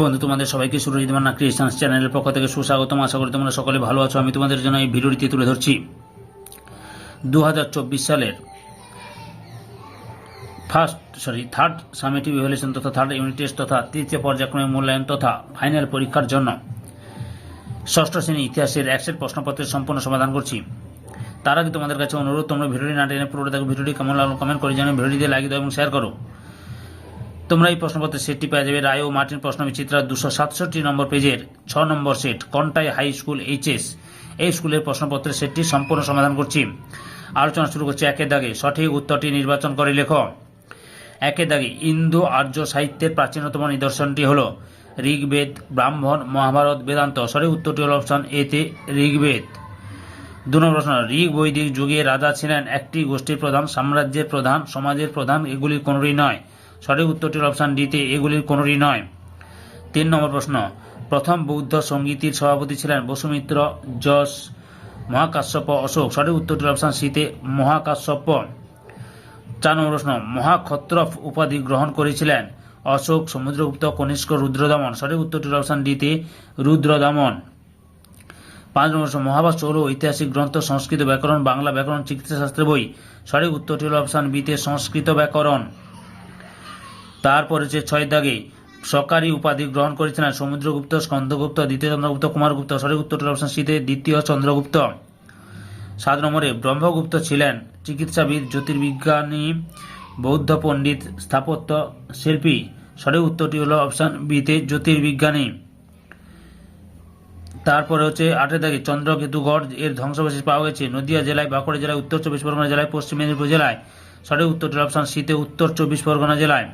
বন্ধু, তোমাদের সবাইকে সুরজিৎ মান্না ক্রিয়েশনস চ্যানেলের পক্ষ থেকে সুস্বাগতম। আশা করি তোমরা সকলে ভালো আছো। আমি তোমাদের জন্য এই ভিডিওটি তুলে ধরছি। দু হাজার চব্বিশ সালের first sorry third summative evaluation তথা থার্ড ইউনিট টেস্ট তথা তৃতীয় পর্যায়ক্রমে মূল্যায়ন তথা ফাইনাল পরীক্ষার জন্য ষষ্ঠ শ্রেণি ইতিহাসের একসেট প্রশ্নপত্রের সম্পূর্ণ সমাধান করছি। তার আগে তোমাদের কাছে অনুরোধ, তোমরা ভিডিওটি না টেনে পুরোটা দেখো। ভিডিওটি কেমন লাগল কমেন্ট করে জানিয়ে ভিডিওটিতে লাইক দাও এবং শেয়ার করো। তোমরা এই প্রশ্নপত্রের সেটটি পেয়ে যাবে। রায় ও মার্টিন প্রশ্ন বিচিত্রা দুশো সাতষট্টি নম্বর পেজের ছ নম্বর set, Contai high school HS. এই স্কুলের প্রশ্নপত্রের সেটটি সম্পূর্ণ সমাধান করছি। আলোচনা শুরু করছি একের দাগে। সঠিক উত্তরটি নির্বাচন করে লেখ। একের দাগে, ইন্দো আর্য সাহিত্যের প্রাচীনতম নিদর্শনটি হল ঋগ্বেদ, ব্রাহ্মণ, মহাভারত বেদান্ত। সঠিক উত্তরটি হল অপশন এতে ঋগ্বেদ। দু নম্বর প্রশ্ন, ঋগ বৈদিক যুগে রাজা ছিলেন একটি গোষ্ঠীর প্রধান, সাম্রাজ্যের প্রধান, সমাজের প্রধান, এগুলি কোনোটি নয়। সঠিক উত্তরটির অপশন ডিতে এগুলির কোনোটি নয়। তিন নম্বর প্রশ্ন, প্রথম বৌদ্ধ সঙ্গীতির সভাপতি ছিলেন বসুমিত্র যশ মহাকাশ্যপ অশোক। সঠিক উত্তরটির অপশন সিতে মহাকাশ্যপ। চার নম্বর প্রশ্ন, মহাক্ষত্রফ উপাধি গ্রহণ করেছিলেন অশোক সমুদ্রগুপ্ত কনিষ্ক রুদ্রদমন। সঠিক উত্তরটির অপশন ডিতে রুদ্রদমন। পাঁচ নম্বর প্রশ্ন মহাভাষ্য হল ঐতিহাসিক গ্রন্থ, সংস্কৃত ব্যাকরণ, বাংলা ব্যাকরণ চিকিৎসা শাস্ত্রের বই। সঠিক উত্তরটি হল অপশন বিতে সংস্কৃত ব্যাকরণ। তারপরে যে ছয় দাগে সরকারি উপাধি গ্রহণ করেছিলেন সমুদ্রগুপ্ত স্কন্দগুপ্ত দ্বিতীয় চন্দ্রগুপ্ত, কুমারগুপ্ত উত্তরটি অপশন সিতে দ্বিতীয় চন্দ্রগুপ্ত। সাত নম্বরে ব্রহ্মগুপ্ত ছিলেন চিকিৎসাবিদ, জ্যোতির্বিজ্ঞানী, বৌদ্ধ পণ্ডিত, স্থাপত্য শিল্পী। সঠিক উত্তরটি হল অপশন বিতে জ্যোতির্বিজ্ঞানী। তারপরে হচ্ছে আটের দাগে চন্দ্রকেতুগড় এর ধ্বংসাবশেষ পাওয়া গেছে। নদিয়া জেলায়, বাঁকুড়া জেলায়, উত্তর চব্বিশ পরগনা জেলায়, পশ্চিম মেদিনীপুর জেলায়। সঠিক উত্তরটির অপশন সিতে উত্তর চব্বিশ পরগনা জেলায়।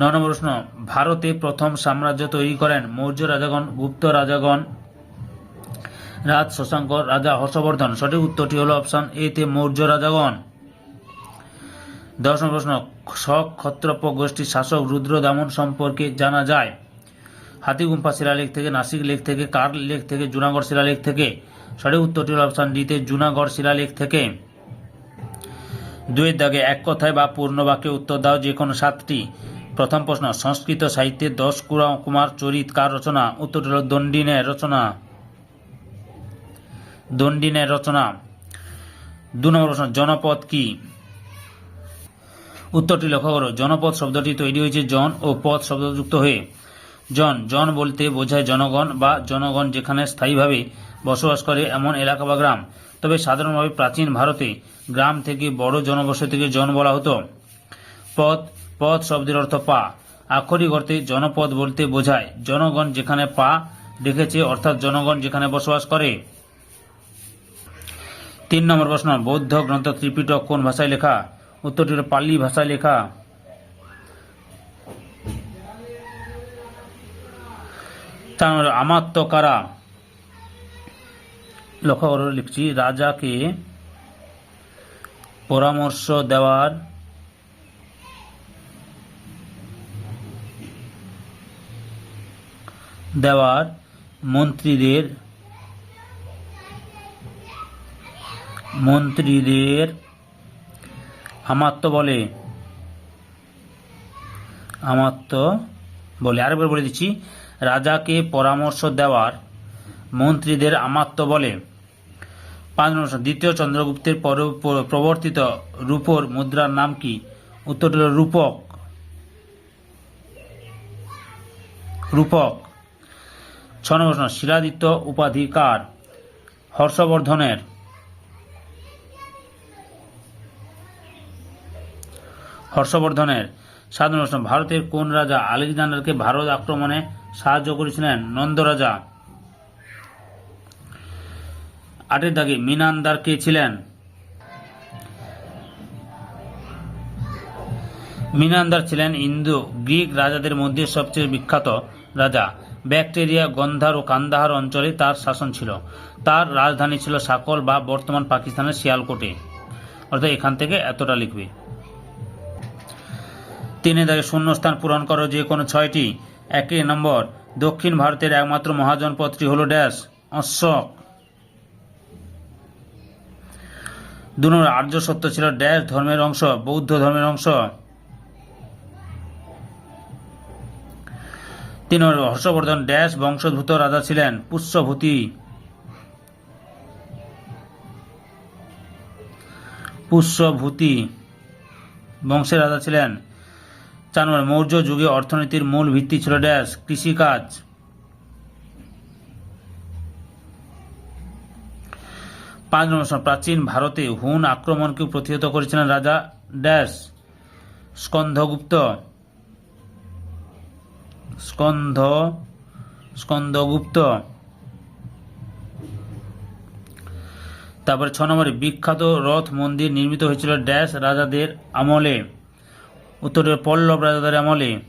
ন নম্বর প্রশ্ন, ভারতে প্রথম সাম্রাজ্য তৈরি করেন মৌর্য রাজাগণ, গুপ্ত রাজাগণ, রাজ শশাঙ্ক রাজা হর্ষবর্ধন। সঠিক উত্তরটি হল অপশন এ তে মৌর্য রাজাগণ। দশ নম্বর প্রশ্ন, শক, ক্ষত্রপ গোষ্ঠীর শাসক, রুদ্র, দামন সম্পর্কে জানা যায়? হাতিগুম্পা শিলালেখ থেকে, নাসিক লেখ থেকে, কার লেখ থেকে, জুনাগড় শিলালেখ থেকে? সঠিক উত্তরটি হল অপশন ডিতে জুনাগড় শিলালেখ থেকে। দুয়ের দাগে এক কথায় বা পূর্ণ বাক্যে উত্তর দাও যে কোনো সাতটি। প্রথম প্রশ্ন, সংস্কৃত সাহিত্যে দশ কুমার চরিত কার রচনা? উত্তরটি হল দণ্ডিনের রচনা। দণ্ডিনের রচনা। দু নম্বর প্রশ্ন, জনপদ কি? উত্তরটি লক্ষ্য করো, জনপদ শব্দটি তৈরি হয়েছে জন ও পদ শব্দযুক্ত হয়ে। জন জন বলতে বোঝায় জনগণ বা জনগণ যেখানে স্থায়ীভাবে বসবাস করে এমন এলাকা বা গ্রাম। তবে সাধারণভাবে প্রাচীন ভারতে গ্রাম থেকে বড় জনবসতিকে জন বলা হতো। পদ পদ শব্দের অর্থ পা। আক্ষরিক অর্থে জনপদ বলতে বোঝায়। জনগণ যেখানে পা রেখেছে অর্থাৎ জনগণ যেখানে বসবাস করে। তিন নম্বর প্রশ্ন, বৌদ্ধ গ্রন্থ ত্রিপিটক কোন ভাষায় লেখা? উত্তরটি হল পালি ভাষায় লেখা। চার নম্বর আমাত্য কারা? লক্ষ্য লিখছি, রাজাকে পরামর্শ দেওয়ার দেওয়ার মন্ত্রীদের মন্ত্রীদের আমাত্য বলে। আমাত্য বলে। আরেকবার বলে দিচ্ছি, রাজাকে পরামর্শ দেওয়ার মন্ত্রীদের আমাত্য বলে। পাঁচ নম্বর দ্বিতীয় চন্দ্রগুপ্তের পর- প্রবর্তিত রূপর মুদ্রার নাম কি? উত্তরটি হল রূপক। রূপক। ছ নম্বর শিলাদিত্য উপাধি কার? হর্ষবর্ধনের। হর্ষবর্ধনের। সাত নম্বর ভারতের কোন রাজা আলেকজান্ডারকে ভারত আক্রমণে সাহায্য করেছিলেন? নন্দ রাজা। আটের দাগে মিনান্দার কে ছিলেন? মিনান্দার ছিলেন ইন্দো গ্রিক রাজাদের মধ্যে সবচেয়ে বিখ্যাত রাজা। ব্যাকটেরিয়া, গন্ধার ও কান্দাহার অঞ্চলে তার শাসন ছিল। তার রাজধানী ছিল সাকল বা বর্তমান পাকিস্তানের শিয়ালকোটে। অর্থাৎ এখান থেকে এতটা লিখবে। তিনে দাগে শূন্যস্থান পূরণ করো যে কোনো ছয়টি। একে নম্বর, দক্ষিণ ভারতের একমাত্র মহাজনপদটি হল ড্যাশ, অশোক। দু নম্বর, আর্য সত্য ছিল ড্যাশ ধর্মের অংশ, বৌদ্ধ ধর্মের অংশ। তিন হর্ষবর্ধন ড্যাশ বংশোদ্ভূত রাজা ছিলেন, পুষ্যভূতি। পুষ্যভূতি। বংশের রাজা ছিলেন। চার নম্বর মৌর্য যুগে অর্থনীতির মূল ভিত্তি ছিল ড্যাশ, কৃষিকাজ। পাঁচ নম্বর প্রাচীন ভারতে হুন আক্রমণকে প্রতিহত করেছিলেন রাজা ড্যাশ। স্কন্ধগুপ্ত স্কন্ধ স্কন্দগুপ্ত তারপরে ছ নম্বরে, বিখ্যাত রথ মন্দির নির্মিত হয়েছিল ড্যাশ রাজাদের আমলে। উত্তরে পল্লব রাজাদের আমলে।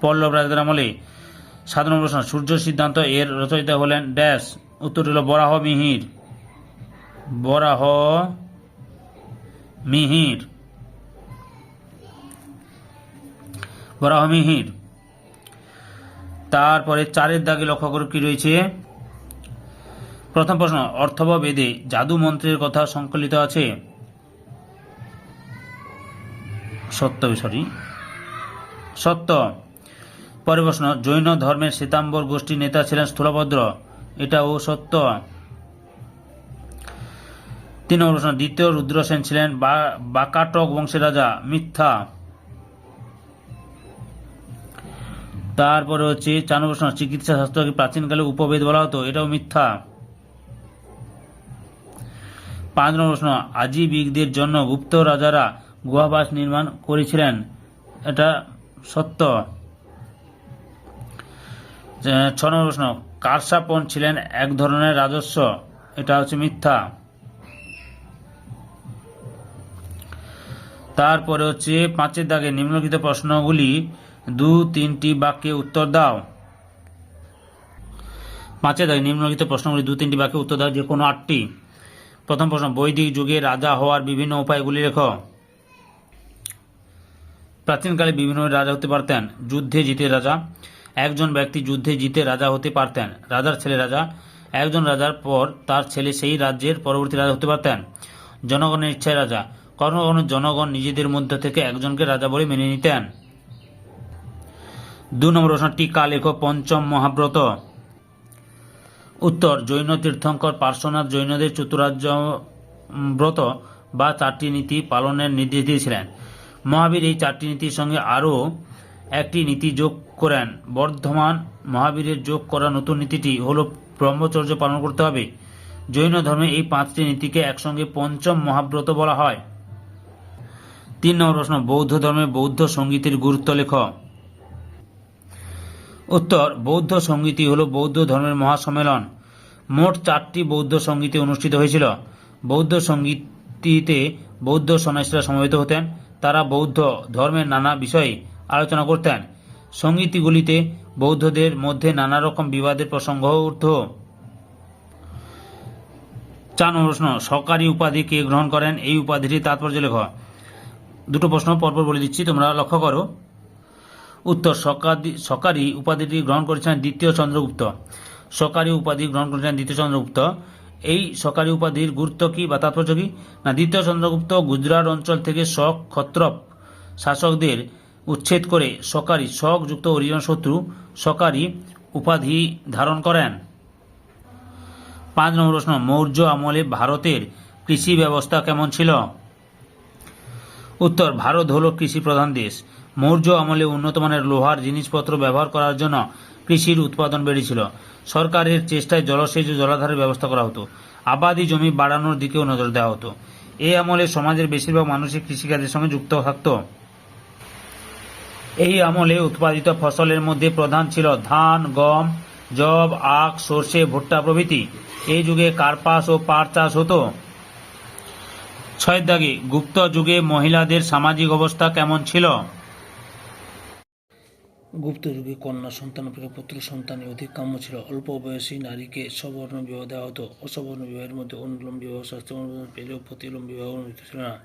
পল্লব রাজাদের আমলে। সাত নম্বর প্রশ্ন, সূর্য সিদ্ধান্ত এর রচয়িতা হলেন ড্যাশ। উত্তর হল বরাহ মিহির। বরাহ মিহির। বরাহ মিহির তারপরে চারের দাগে লক্ষ্য করে কি রয়েছে? প্রথম প্রশ্ন অর্থব বেদে জাদু মন্ত্রের কথা সংকলিত আছে? সত্য সরি সত্য। পরের প্রশ্ন, জৈন ধর্মের শ্বেতাম্বর গোষ্ঠীর নেতা ছিলেন স্থূলভদ্র, এটাও সত্য। তিন নম্বর প্রশ্ন, দ্বিতীয় রুদ্রসেন ছিলেন বাকাটক বংশের রাজা মিথ্যা। তারপরে হচ্ছে চার নম্বর চিকিৎসা শাস্ত্রকে প্রাচীনকালে উপভেদ বলা হতো। এটাও মিথ্যা। পাঁচ নম্বর প্রশ্ন, আজীবিকদের জন্য গুপ্ত রাজারা গুহাবাস নির্মাণ করেছিলেন। এটা সত্য। ছ নম্বর প্রশ্ন, কারসাপন ছিলেন এক ধরনের রাজস্ব। এটা হচ্ছে মিথ্যা। তারপরে হচ্ছে পাঁচের দাগে নিম্নলিখিত প্রশ্নগুলি দু, তিনটি বাক্যে উত্তর দাও। পাঁচের দাগে নিম্নলিখিত প্রশ্নগুলি দু, তিনটি বাক্যে উত্তর দাও, যে কোনো আটটি। প্রথম প্রশ্ন, বৈদিক যুগে রাজা হওয়ার বিভিন্ন উপায়গুলি লেখো প্রাচীনকালে বিভিন্ন রাজা হতে পারতেন, যুদ্ধে জিতে রাজা। একজন ব্যক্তি যুদ্ধে জিতে রাজা হতে পারতেন, রাজার ছেলে রাজা। একজন রাজার পর তার ছেলে সেই রাজ্যের পরবর্তী রাজা হতে পারতেন। জনগণের ইচ্ছায় রাজা। কখনো জনগণ নিজেদের মধ্যে থেকে একজনকে রাজা বলে মেনে নিতেন। দু নম্বর প্রশ্ন, টিকা লেখ পঞ্চম মহাব্রত। উত্তর, জৈন তীর্থঙ্কর পার্শ্বনাথ জৈনদের চতুরাজ্য ব্রত বা চারটি নীতি পালনের নির্দেশ দিয়েছিলেন। মহাবীর এই চারটি নীতির সঙ্গে আরও একটি নীতি যোগ করেন। বর্ধমান মহাবীরের যোগ করা নতুন নীতিটি হল ব্রহ্মচর্য পালন করতে হবে। জৈন ধর্মে এই পাঁচটি নীতিকে একসঙ্গে পঞ্চম মহাব্রত বলা হয়। তিন নম্বর প্রশ্ন বৌদ্ধ ধর্মে বৌদ্ধ সঙ্গীতের গুরুত্ব লেখ। উত্তর, বৌদ্ধ সঙ্গীতই হল বৌদ্ধ ধর্মের মহাসম্মেলন। মোট চারটি বৌদ্ধ সঙ্গীতে অনুষ্ঠিত হয়েছিল। বৌদ্ধ সঙ্গীতিতে বৌদ্ধ সন্ন্যাসীরা সমবেত হতেন। তারা বৌদ্ধ ধর্মের নানা বিষয়ে আলোচনা করতেন। সঙ্গীতিগুলিতে বৌদ্ধদের মধ্যে নানা রকম বিবাদের প্রসঙ্গ উঠত। চার প্রশ্ন, সরকারি উপাধি কে গ্রহণ করেন? এই উপাধিটির তাৎপর্য লেখ। দুটো প্রশ্ন পরপর বলে দিচ্ছি, তোমরা লক্ষ্য করো। উত্তর সকারি সকারি উপাধিটি গ্রহণ করেছেন দ্বিতীয় চন্দ্রগুপ্ত। সকারি উপাধি গ্রহণ করেছেন দ্বিতীয় চন্দ্রগুপ্ত। এই সকারি উপাধির গুরুত্ব কি বা তাৎপর্য কি? না, দ্বিতীয় চন্দ্রগুপ্ত গুজরাট অঞ্চল থেকে শক ক্ষত্রপ শাসকদের উচ্ছেদ করে সকারি শক যুক্ত অরিজন শত্রু সকারি উপাধি ধারণ করেন। পাঁচ নম্বর প্রশ্ন, মৌর্য আমলে ভারতের কৃষি ব্যবস্থা কেমন ছিল? উত্তর, ভারত হল কৃষি প্রধান দেশ। মৌর্য আমলে উন্নতমানের লোহার জিনিসপত্র ব্যবহার করার জন্য কৃষির উৎপাদন বেড়েছিল। সরকারের চেষ্টায় জলসেচ ও জলাধারের ব্যবস্থা করা হতো। আবাদি জমি বাড়ানোর দিকেও নজর দেওয়া হতো। এই আমলে সমাজের বেশিরভাগ মানুষই কৃষিকাজের সঙ্গে যুক্ত থাকত। এই আমলে উৎপাদিত ফসলের মধ্যে প্রধান ছিল ধান, গম জব আখ, সর্ষে, ভুট্টা প্রভৃতি। এই যুগে কার্পাস ও পাট চাষ হতো। ছয়ের দাগে গুপ্ত যুগে মহিলাদের সামাজিক অবস্থা কেমন ছিল? গুপ্ত যুগে কন্যা সন্তান পুত্র সন্তানের অধিক কাম্য ছিল। অল্প বয়সী নারীকে সবর্ণ বিবাহ দেওয়া হতো। অসবর্ণ বিবাহের মধ্যে অনুলোম বিবাহ অনুমোদন পেলেও প্রতিলোম বিবাহ অনুমোদিত ছিল না।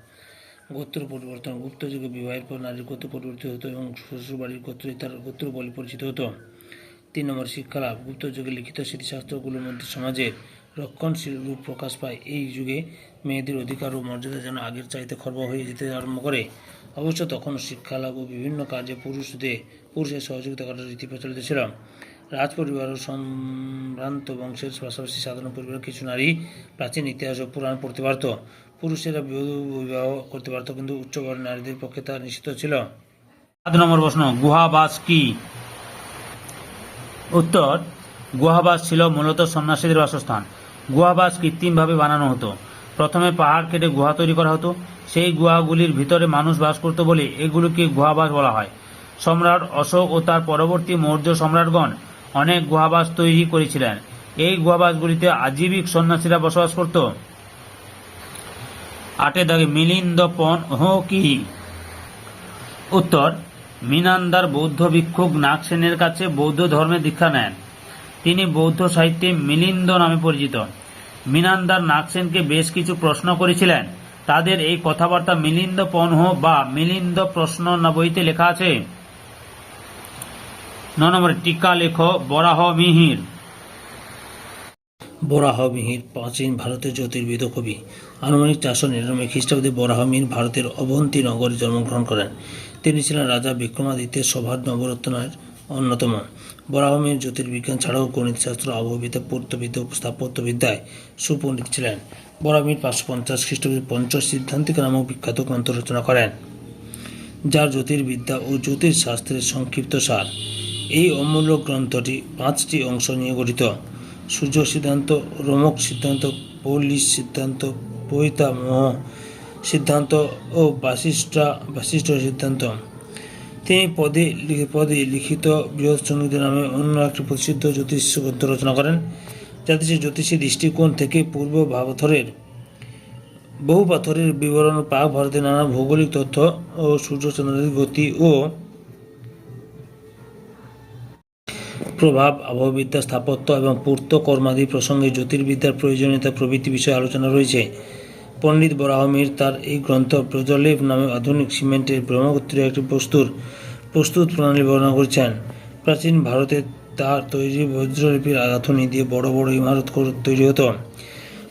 গোত্র পরিবর্তন, গুপ্ত যুগে বিবাহের পর নারীর গোত্র পরিবর্তিত হতো এবং শ্বশুরবাড়ির গোত্রই তার গোত্র বলে পরিচিত হতো। তিন নম্বর শিক্ষা লাভ গুপ্ত যুগে লিখিত স্মৃতিশাস্ত্রগুলোর মধ্যে সমাজের রক্ষণশীল রূপ প্রকাশ পায়। এই যুগে মেয়েদের অধিকার ও মর্যাদা যেন আগের চাইতে খর্ব হয়ে যেতে আরম্ভ করে, অবশ্য তখন শিক্ষালাভ ও বিভিন্ন কাজে পুরুষদের, পুরুষের সহযোগিতা করার রীতি প্রচলিত ছিল। রাজ পরিবার ও সম্ভ্রান্ত বংশের পাশাপাশি সাধারণ পরিবারের কিছু নারী প্রাচীন ইতিহাস ও পুরাণ পড়তে পারত। পুরুষেরা বিবাহ করতে পারত, কিন্তু উচ্চবর্ণের নারীদের পক্ষে তা নিষিদ্ধ ছিল। সাত নম্বর প্রশ্ন, গুহাবাস কি? উত্তর, গুহাবাস ছিল মূলত সন্ন্যাসীদের বাসস্থান। গুহাবাস কৃত্রিমভাবে বানানো হতো। প্রথমে পাহাড় কেটে গুহা তৈরি করা হতো। সেই গুহাগুলির ভিতরে মানুষ বাস করত বলে এগুলোকে গুহাবাস বলা হয়। সম্রাট অশোক ও তার পরবর্তী মৌর্য সম্রাটগণ অনেক গুহাবাস তৈরি করেছিলেন। এই গুহাবাসগুলিতে আজীবিক সন্ন্যাসীরা বসবাস করত। আটে দাগে মিলিন্দ পন হো কি? উত্তর, মিনান্দার বৌদ্ধ ভিক্ষুক নাগসেনের কাছে বৌদ্ধ ধর্মে দীক্ষা নেন। তিনি বৌদ্ধ সাহিত্যে মিলিন্দ নামে পরিচিত। মিনান্দার নাগসেনকে বেশ কিছু প্রশ্ন করেছিলেন। তাদের এই কথাবার্তা মিলিন্দ পনহ বা মিলিন্দ প্রশ্ন বইতে লেখা আছে। নম্বরে, টিকা লেখ, বরাহ মিহির। বরাহমিহির প্রাচীন ভারতের জ্যোতির্বিদ কবি। আনুমানিক চারশো নিরানব্বই খ্রিস্টাব্দে বরাহমিহির ভারতের অবন্তী নগরে জন্মগ্রহণ করেন। তিনি ছিলেন রাজা বিক্রমাদিত্যের সভার নবরত্নের অন্যতম। বরাহমিহির জ্যোতির্বিজ্ঞান ছাড়াও গণিতশাস্ত্র, আবহবিদ্যা পূর্তবিদ্যা ও স্থাপত্যবিদ্যায় সুপণ্ডিত ছিলেন। বরাহমিহির পাঁচশো পঞ্চাশ খ্রিস্টাব্দে পঞ্চশ সিদ্ধান্তিকা নামক বিখ্যাত গ্রন্থ রচনা করেন, যার জ্যোতির্বিদ্যা ও জ্যোতিষশাস্ত্রের সংক্ষিপ্ত সার। এই অমূল্য গ্রন্থটি পাঁচটি অংশ নিয়ে গঠিত। সূর্য সিদ্ধান্ত, রোমক সিদ্ধান্ত পৌলিশ সিদ্ধান্ত, পৈতামহ সিদ্ধান্ত ও বাসিষ্ঠা, বাসিষ্ঠ সিদ্ধান্ত। তিনি পদে পদে লিখিত বৃহৎ সংগীত নামে অন্য একটি প্রসিদ্ধ জ্যোতিষ গ্রন্থ রচনা করেন। যাতে সে দৃষ্টিকোণ থেকে পূর্ব ভাবথরের, বহু পাথরের বিবরণ পাক ভারতের নানা ভৌগোলিক তথ্য ও সূর্যচন্দ্রের গতি ও প্রভাব, আবহবিদ্যা, স্থাপত্য এবং পূর্ত কর্মাদি প্রসঙ্গে জ্যোতির্বিদ্যার প্রয়োজনীয়তা প্রভৃতি বিষয়ে আলোচনা রয়েছে। পণ্ডিত বরাহমির তার এই গ্রন্থ প্রজলেভ নামে আধুনিক সিমেন্টের ব্রহ্মগোত্রীয় একটি বস্তুর প্রস্তুত প্রণালী বর্ণনা করেছেন। প্রাচীন ভারতে তার তৈরি বজ্রলিপির গাঁথনি দিয়ে বড় বড় ইমারত তৈরি হতো।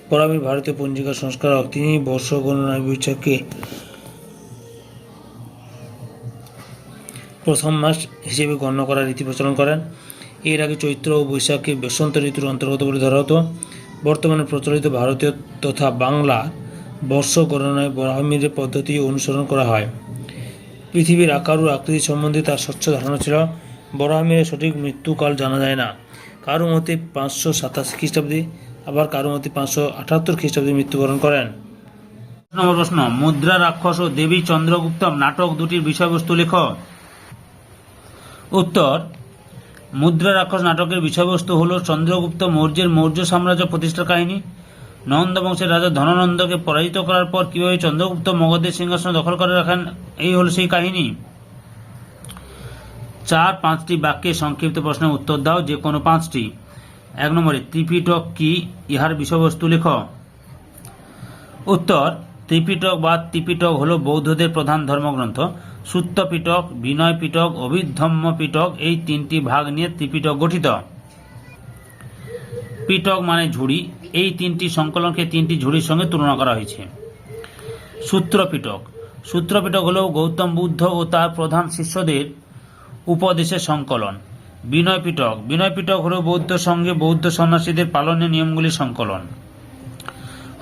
বরামির ভারতীয় পঞ্জিকা সংস্কারক, তিনি বর্ষ গণনার প্রথম মাস হিসেবে গণ্য করার রীতি প্রচলন করেন। এর আগে চৈত্র ও বৈশাখকে বসন্ত ঋতুর অন্তর্গত বলে ধরা হতো। বর্তমানে প্রচলিত ভারতীয় তথা বাংলা বর্ষ গণনায় বরাহমির পদ্ধতি অনুসরণ করা হয়। পৃথিবীর আকার ও আকৃতি সম্বন্ধে তার স্বচ্ছ ধারণা ছিল বরাহমিরের সঠিক মৃত্যুকাল জানা যায় না। কারও মতে পাঁচশো সাতাশি খ্রিস্টাব্দে, আবার কারও মতে পাঁচশো আটাত্তর খ্রিস্টাব্দে মৃত্যুবরণ করেন। নম্বর প্রশ্ন, মুদ্রা রাক্ষস ও দেবী চন্দ্রগুপ্তম নাটক দুটির বিষয়বস্তু লেখ। উত্তর, মুদ্রা রাক্ষস নাটকের বিষয়বস্তু হল চন্দ্রগুপ্ত মৌর্যের মৌর্য সাম্রাজ্য প্রতিষ্ঠার কাহিনী। নন্দ বংশের রাজা ধননন্দকে পরাজিত করার পর কীভাবে চন্দ্রগুপ্ত মগধের সিংহাসন দখল করে রাখেন, এই হল সেই কাহিনী। চার পাঁচটি বাক্যে সংক্ষিপ্ত প্রশ্নের উত্তর দাও, যে কোনো পাঁচটি। এক নম্বরে, ত্রিপিটক কি? ইহার বিষয়বস্তু লেখ। উত্তর, ত্রিপিটক বা ত্রিপিটক হল বৌদ্ধদের প্রধান ধর্মগ্রন্থ। সূত্র পিটক বিনয় পিটক অভিধম্ম পিটক এই তিনটি ভাগ নিয়ে ত্রিপিটক গঠিত। পিটক মানে ঝুড়ি এই তিনটি সংকলনকে তিনটি ঝুড়ির সঙ্গে তুলনা করা হয়েছে। সূত্রপিটক। সূত্রপিটক হল গৌতম বুদ্ধ ও তার প্রধান শিষ্যদের উপদেশের সংকলন। বিনয় পিটক বিনয় পিটক হল বৌদ্ধ সঙ্গে বৌদ্ধ সন্ন্যাসীদের পালনের নিয়মগুলির সংকলন।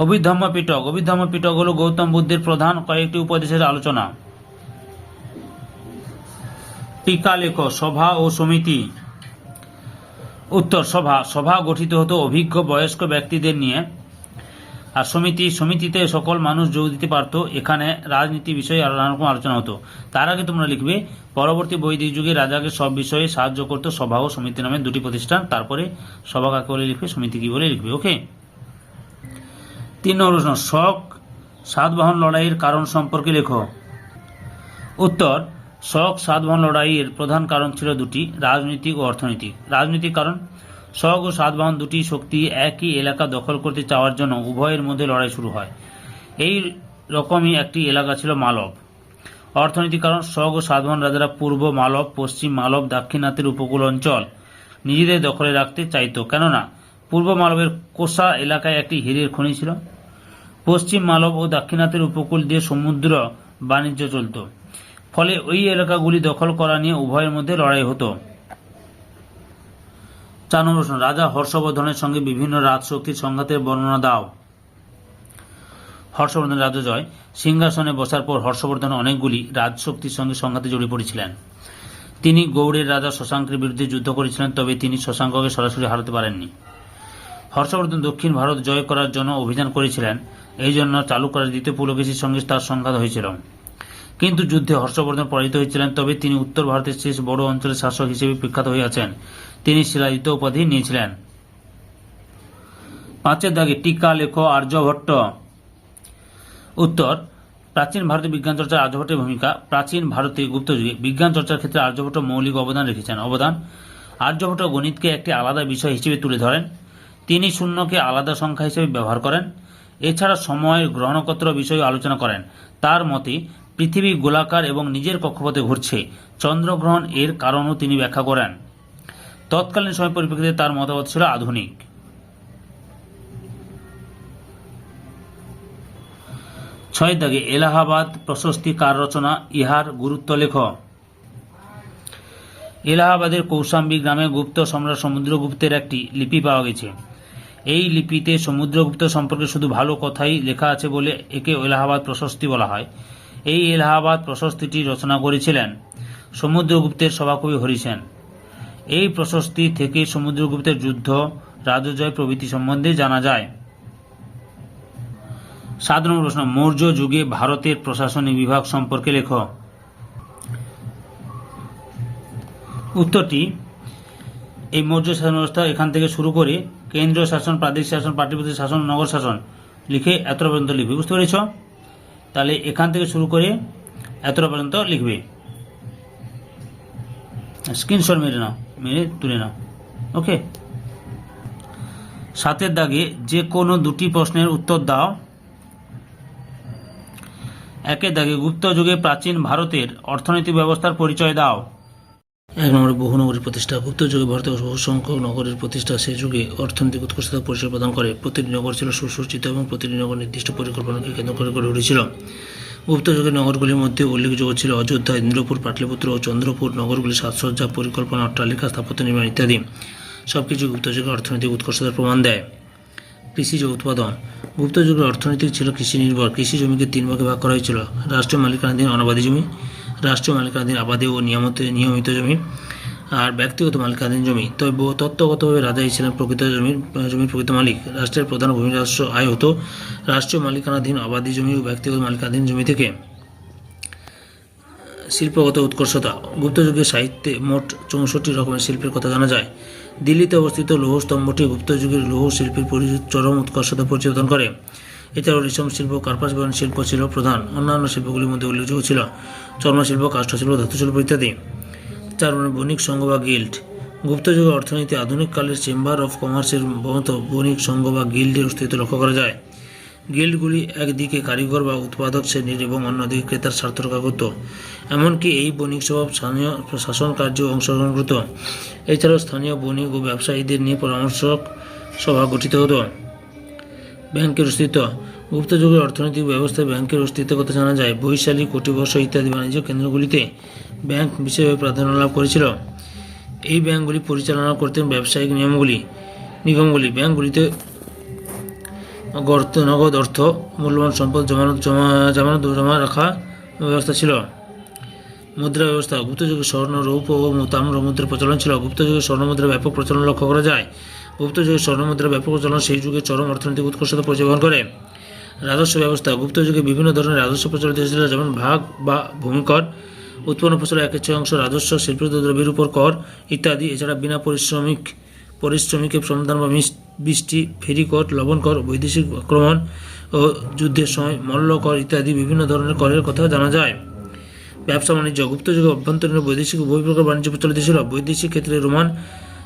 অভিধম্ম পিটক অভিধম্ম পিটক হল গৌতম বুদ্ধের প্রধান কয়েকটি উপদেশের আলোচনা। টিকা লেখ সভা ও সমিতি। উত্তর, সভা। সভা গঠিত হতো অভিজ্ঞ বয়স্ক ব্যক্তিদের নিয়ে। আর সমিতি, সমিতিতে সকল মানুষ যোগ দিতে পারত। এখানে রাজনীতি বিষয়ে আর নানা রকম আলোচনা হতো। তার আগে তোমরা লিখবে, পরবর্তী বৈদিক যুগে রাজাকে সব বিষয়ে সাহায্য করতো সভা ও সমিতি নামে দুটি প্রতিষ্ঠান। তারপরে সভা কাকে বলে লিখবে, সমিতি কি বলে লিখবে, ওকে? তিন নম্বর প্রশ্ন শক সাতবাহন লড়াইয়ের কারণ সম্পর্কে লেখো। উত্তর শক সাতবাহন লড়াইয়ের প্রধান কারণ ছিল দুটি, রাজনৈতিক ও অর্থনৈতিক। রাজনৈতিক কারণ শক ও সাতবাহন দুটি শক্তি একই এলাকা দখল করতে চাওয়ার জন্য উভয়ের মধ্যে লড়াই শুরু হয়। এই রকমই একটি এলাকা ছিল মালব। অর্থনৈতিক কারণ শক ও সাতবাহন রাজারা পূর্ব মালব, পশ্চিম মালব দাক্ষিণাত্যের উপকূল অঞ্চল নিজেদের দখলে রাখতে চাইতো। কেননা, পূর্ব মালবের কোষা এলাকায় একটি হীরের খনি ছিল। পশ্চিম মালব ও দাক্ষিণাত্যের উপকূল দিয়ে সমুদ্র বাণিজ্য চলত। ফলে ওই এলাকাগুলি দখল করা নিয়ে উভয়ের মধ্যে লড়াই হতো। চার রাজা হর্ষবর্ধনের সঙ্গে বিভিন্ন রাজশক্তির সংঘাতের বর্ণনা দাও। হর্ষবর্ধন রাজজয় সিংহাসনে বসার পর হর্ষবর্ধন অনেকগুলি রাজশক্তির সঙ্গে সংঘাতে জড়িয়ে পড়েছিলেন। তিনি গৌড়ের রাজা শশাঙ্কের বিরুদ্ধে যুদ্ধ করেছিলেন, তবে তিনি শশাঙ্ককে সরাসরি হারাতে পারেননি। হর্ষবর্ধন দক্ষিণ ভারত জয় করার জন্য অভিযান করেছিলেন, এই জন্য চালু করার দ্বিতীয় পুলকেশীর সঙ্গে তার সংঘাত হয়েছিল। কিন্তু যুদ্ধে হর্ষবর্ধন পরাজিত হয়েছিলেন, তবে তিনি উত্তর ভারতের শেষ বড় অঞ্চলের শাসক হিসেবে বিখ্যাত হয়ে আছেন তিনি শিলাজিত উপাধি নিয়েছিলেন। পাঁচের দাগে টিকা লেখ আর্যভট্ট উত্তর, প্রাচীন ভারতে বিজ্ঞান চর্চার আর্যভট্টের ভূমিকা। প্রাচীন ভারতে গুপ্তযুগে বিজ্ঞান চর্চার ক্ষেত্রে আর্যভট্ট মৌলিক অবদান রেখেছেন। অবদান আর্যভট্ট গণিতকে একটি আলাদা বিষয় হিসেবে তুলে ধরেন। তিনি শূন্যকে আলাদা সংখ্যা হিসেবে ব্যবহার করেন। এছাড়া সময়ের গ্রহণকত্র বিষয়ে আলোচনা করেন। তার মতে পৃথিবী গোলাকার এবং নিজের কক্ষপথে ঘুরছে। চন্দ্রগ্রহণ এর কারণও তিনি ব্যাখ্যা করেন। তৎকালীন সময় পরিপ্রেক্ষিতে তার মতামত ছিল আধুনিক। ছয় দাগে এলাহাবাদ প্রশস্তি কার রচনা, ইহার গুরুত্ব লেখ। এলাহাবাদের কৌশাম্বী গ্রামে গুপ্ত সম্রাট সমুদ্রগুপ্তের একটি লিপি পাওয়া গেছে। এই লিপিতে সমুদ্রগুপ্ত সম্পর্কে শুধু ভালো কথাই লেখা আছে বলে একে এলাহাবাদ প্রশস্তি বলা হয়। এই এলাহাবাদ প্রশস্তিটি রচনা করেছিলেন সমুদ্রগুপ্তের সভাকবি হরিসেন এই প্রশস্তি থেকে সমুদ্রগুপ্তের যুদ্ধ, রাজজয় প্রভৃতি সম্বন্ধে জানা যায়। সাত নম্বর প্রশ্ন, মৌর্য যুগে ভারতের প্রশাসনিক বিভাগ সম্পর্কে লেখ। উত্তরটি, এই মৌর্য শাসন ব্যবস্থা এখান থেকে শুরু করে কেন্দ্রীয় শাসন প্রাদেশিক শাসন পার্টিপতি শাসন, নগর শাসন লিখে এত পর্যন্ত লিখবে। বুঝতে পেরেছ? তাহলে এখান থেকে শুরু করে এতটা পর্যন্ত লিখবে। স্ক্রিনশট মেরে নাও, মেরে তুলে নাও ওকে সাতের দাগে যে কোনো দুটি প্রশ্নের উত্তর দাও। একের দাগে গুপ্ত যুগে প্রাচীন ভারতের অর্থনৈতিক ব্যবস্থার পরিচয় দাও। এক নম্বরে বহু নগরীর প্রতিষ্ঠা, গুপ্ত যুগে ভারতে বহু সংখ্যক নগরের প্রতিষ্ঠা, সে যুগে অর্থনৈতিক উৎকর্ষতা পরিচয় প্রদান করে প্রতিটি নগর ছিল সুসজ্জিত এবং প্রতিটি নগর নির্দিষ্ট পরিকল্পনাকে কেন্দ্র করে গড়ে উঠেছিল। গুপ্ত যুগের নগরগুলির মধ্যে উল্লেখযোগ্য ছিল অযোধ্যা, ইন্দ্রপুর, পাটলিপুত্র ও চন্দ্রপুর নগরগুলি সাজসজ্জা, পরিকল্পনা, অট্টালিকা, স্থাপত্য নির্মাণ ইত্যাদি। সবকিছু গুপ্ত যুগের অর্থনৈতিক উৎকর্ষতার প্রমাণ দেয়। কৃষিজ উৎপাদন। গুপ্ত যুগের অর্থনীতি ছিল কৃষি নির্ভর। কৃষি জমিকে তিন ভাগে ভাগ করা হয়েছিল। রাষ্ট্রীয় মালিকানাধীন অনাবাদী জমি রাষ্ট্রীয় মালিকানাধীন আবাদী ও নিয়মিত নিয়মিত জমি আর ব্যক্তিগত মালিকানাধীন জমি। তবে তত্ত্বগতভাবে রাজাই ছিলেন প্রকৃত জমির জমির প্রকৃত মালিক। রাষ্ট্রের প্রধান ভূমি রাজস্ব আয় হতো রাষ্ট্রীয় মালিকানাধীন আবাদী জমি ও ব্যক্তিগত মালিকানাধীন জমি থেকে। শিল্পগত উৎকর্ষতা। গুপ্ত যুগের সাহিত্যে মোট চৌষট্টি রকমের শিল্পের কথা জানা যায়। দিল্লিতে অবস্থিত লৌহ স্তম্ভটি গুপ্ত যুগের লৌহ শিল্পের পরি- চরম উৎকর্ষতা পরিচর্তন করে। এছাড়াও রেশম শিল্প, কার্পাস বয়ন শিল্প ছিল প্রধান। অন্যান্য শিল্পগুলির মধ্যে উল্লেখযোগ্য ছিল চর্মশিল্প, কাষ্ঠশিল্প, ধাতুশিল্প ইত্যাদি। চার বণিক সংঘ বা গিল্ড। গুপ্ত যুগের অর্থনীতি আধুনিক কালের চেম্বার অফ কমার্সের মতো বণিক সংঘ বা গিল্ডের অস্তিত্ব লক্ষ্য করা যায়। গিল্ডগুলি একদিকে কারিগর বা উৎপাদক শ্রেণির এবং অন্যদিকে ক্রেতার স্বার্থ রক্ষা করত। এমনকি এই বণিক স্বভাব স্থানীয় শাসন কার্য অংশগ্রহণ করত এছাড়াও স্থানীয় বণিক ও ব্যবসায়ীদের নিয়ে পরামর্শক সভা গঠিত হতো। ব্যাংকের অস্তিত্ব। গুপ্ত যুগের অর্থনৈতিক ব্যবস্থায় ব্যাংকের অস্তিত্বের কথা জানা যায় বৈশালী কোটিবর্ষ ইত্যাদি বাণিজ্য কেন্দ্রগুলিতে ব্যাংক বিশেষভাবে প্রাধান্য লাভ করেছিল। এই ব্যাংকগুলি পরিচালনা করতেন ব্যবসায়িক নিয়মগুলি, নিগমগুলি। ব্যাংকগুলিতে গর্ত, নগদ অর্থ, মূল্যবান সম্পদ, জমানত, জমা, জামানত জমা রাখা ব্যবস্থা ছিল। মুদ্রা ব্যবস্থা, গুপ্ত যুগে স্বর্ণ, রৌপ্য ও তাম্র মুদ্রার প্রচলন ছিল। গুপ্ত যুগে স্বর্ণ মুদ্রার ব্যাপক প্রচলন লক্ষ্য করা যায়। গুপ্ত যুগে স্বর্ণ মুদ্রার ব্যাপক প্রচলন সেই যুগে চরম অর্থনৈতিক উৎকর্ষতা পরিচালন করে। রাজস্ব ব্যবস্থা, গুপ্ত যুগে বিভিন্ন ধরনের রাজস্ব প্রচলিত ছিল যেমন ভাগ বা ভূমিকর, উৎপন্ন ফসলের এক ছয় অংশ রাজস্ব শিল্পিত দ্রব্যের উপর কর ইত্যাদি, এছাড়া বিনা পরিশ্রমিক, পরিশ্রমিকের শ্রমদান বা বৃষ্টি ফেরিকর লবণ কর, বৈদেশিক আক্রমণ ও যুদ্ধের সময় মল্ল কর ইত্যাদি বিভিন্ন ধরনের করের কথা জানা যায়। ব্যবসা বাণিজ্য গুপ্ত যুগে অভ্যন্তরীণ বৈদেশিক উভয় প্রকার বাণিজ্য প্রচলিত ছিল। বৈদেশিক ক্ষেত্রে রোমান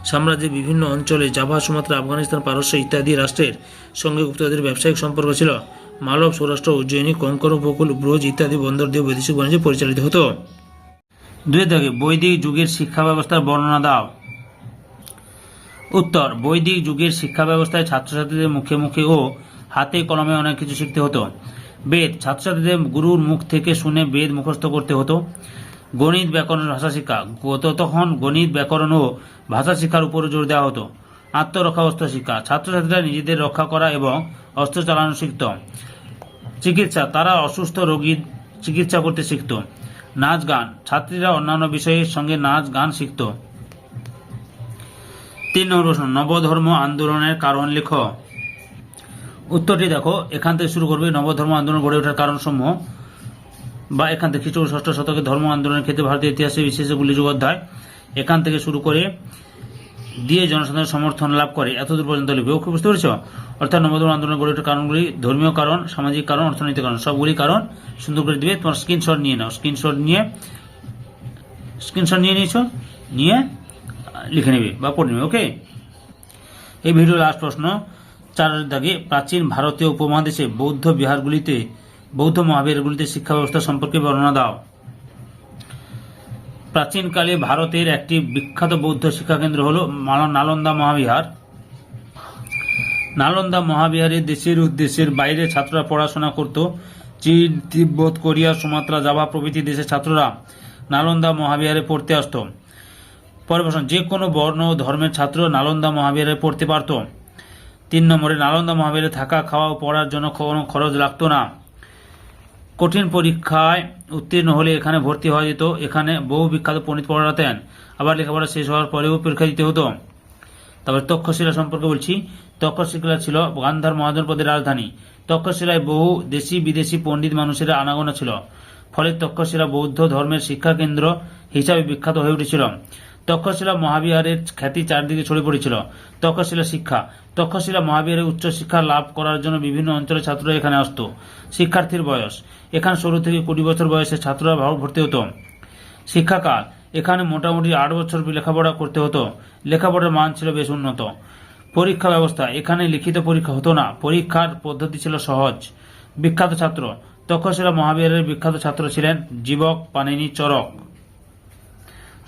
সাম্রাজ্যের বিভিন্ন অঞ্চলে জাভা, সুমাত্রা, আফগানিস্তান, পারস্য ইত্যাদি রাষ্ট্রের সঙ্গে গুপ্তদের ব্যবসায়িক সম্পর্ক ছিল। মালব, সৌরাষ্ট্র, উজ্জয়িনী কঙ্কর উপকূল, ব্রোজ ইত্যাদি বন্দর দিয়ে বৈদেশিক বাণিজ্য পরিচালিত হতো। দুই দাগে বৈদিক যুগের শিক্ষা ব্যবস্থার বর্ণনা দাও। উত্তর, বৈদিক যুগের শিক্ষা ব্যবস্থায় ছাত্রছাত্রীদের মুখে মুখে ও হাতে কলমে অনেক কিছু শিখতে হতো। বেদ, ছাত্রছাত্রীদের গুরুর মুখ থেকে শুনে বেদ মুখস্থ করতে হতো। গণিত ব্যাকরণ ভাষা শিক্ষা। তখন গণিত ব্যাকরণ ও ভাষা শিক্ষার উপর জোর দেওয়া হতো। আত্মরক্ষা অস্ত্র শিক্ষা। ছাত্রছাত্রীরা নিজেদের রক্ষা করা এবং অস্ত্র চালানো শিখত। চিকিৎসা। তারা অসুস্থ রোগীর চিকিৎসা করতে শিখত। নাচ গান। ছাত্রীরা অন্যান্য বিষয়ের সঙ্গে নাচ গান শিখত। তিন নম্বর প্রশ্ন, নবধর্ম আন্দোলনের কারণ লেখ। উত্তরটি দেখো। এখান থেকে শুরু করবে নবধর্ম আন্দোলন গড়ে ওঠার কারণ সমূহ বা এখান থেকে খ্রিস্ট ষষ্ঠ শতকে ধর্ম আন্দোলনের ক্ষেত্রে ভারতীয় ইতিহাসে বিশেষ উল্লেখযোগ্য অধ্যায় এখান থেকে শুরু করে দিয়ে জনসাধারণের সমর্থন লাভ করে। এতদূর পর্যন্ত লিখবে ওকে, বুঝতে পেরেছ? অর্থাৎ নবধর্ম আন্দোলন গড়ে ওঠার কারণগুলি, ধর্মীয় কারণ, সামাজিক কারণ, অর্থনৈতিক কারণ, সবগুলি কারণ সুন্দর করে দিবে। তোমার স্ক্রিনশট নিয়ে নাও। স্ক্রিনশট নিয়ে স্ক্রিনশট নিয়ে নিয়েছো, নিয়ে লিখে নেবে বা পড়ে নেবে, ওকে? এই ভিডিও লাস্ট প্রশ্ন। চার দাগে প্রাচীন ভারতীয় উপমহাদেশে বৌদ্ধ বিহারগুলিতে বৌদ্ধ মহাবীরগুলিতে শিক্ষা ব্যবস্থা সম্পর্কে বর্ণনা দাও। প্রাচীনকালে ভারতের একটি বিখ্যাত বৌদ্ধ শিক্ষাকেন্দ্র হল নালন্দা মহাবিহার। নালন্দা মহাবিহারে দেশের উদ্দেশ্যের বাইরে ছাত্ররা পড়াশোনা করত, চীন, তিব্বত, কোরিয়া, সুমাত্রা, জাভা প্রভৃতি দেশের ছাত্ররা নালন্দা মহাবিহারে পড়তে আসত। পরে যে কোনো বর্ণ ও ধর্মের ছাত্র নালন্দা মহাবিহারে পড়তে পারত? তিন নম্বরে, নালন্দা মহাবিহারে থাকা, খাওয়া ও পড়ার জন্য কোনো খরচ লাগতো না। কঠিন পরীক্ষায় উত্তীর্ণ হলে এখানে ভর্তি হওয়া যেত। এখানে বহু বিখ্যাত পণ্ডিত পড়াতেন। আবার লেখাপড়া শেষ হওয়ার পরেও পরীক্ষা দিতে হতো। তারপর তক্ষশিলা সম্পর্কে বলছি। তক্ষশিলা ছিল গান্ধার মহাজনপদের রাজধানী। তক্ষশিলায় বহু দেশি বিদেশি পণ্ডিত মানুষেরা আনাগোনা ছিল। ফলে তক্ষশিলা বৌদ্ধ ধর্মের শিক্ষা কেন্দ্র হিসাবে বিখ্যাত হয়ে উঠেছিল। তক্ষশিলা মহাবিহারের খ্যাতি চারদিকে ছড়িয়ে পড়েছিল। তক্ষশিলা শিক্ষা। তক্ষশিলা মহাবিহারে উচ্চ শিক্ষা লাভ করার জন্য বিভিন্ন অঞ্চলের ছাত্ররা এখানে আসতো। শিক্ষার্থীর বয়স। এখানে ষোলো থেকে কুড়ি বছর বয়সে ছাত্ররা ভাব ভর্তি হতো। শিক্ষাকাল। এখানে মোটামুটি আট বছর লেখাপড়া করতে হতো। লেখাপড়ার মান ছিল বেশ উন্নত। পরীক্ষা ব্যবস্থা। এখানে লিখিত পরীক্ষা হতো না। পরীক্ষার পদ্ধতি ছিল সহজ। বিখ্যাত ছাত্র। তক্ষশিলা মহাবিহারের বিখ্যাত ছাত্র ছিলেন জীবক পানিনি চরক।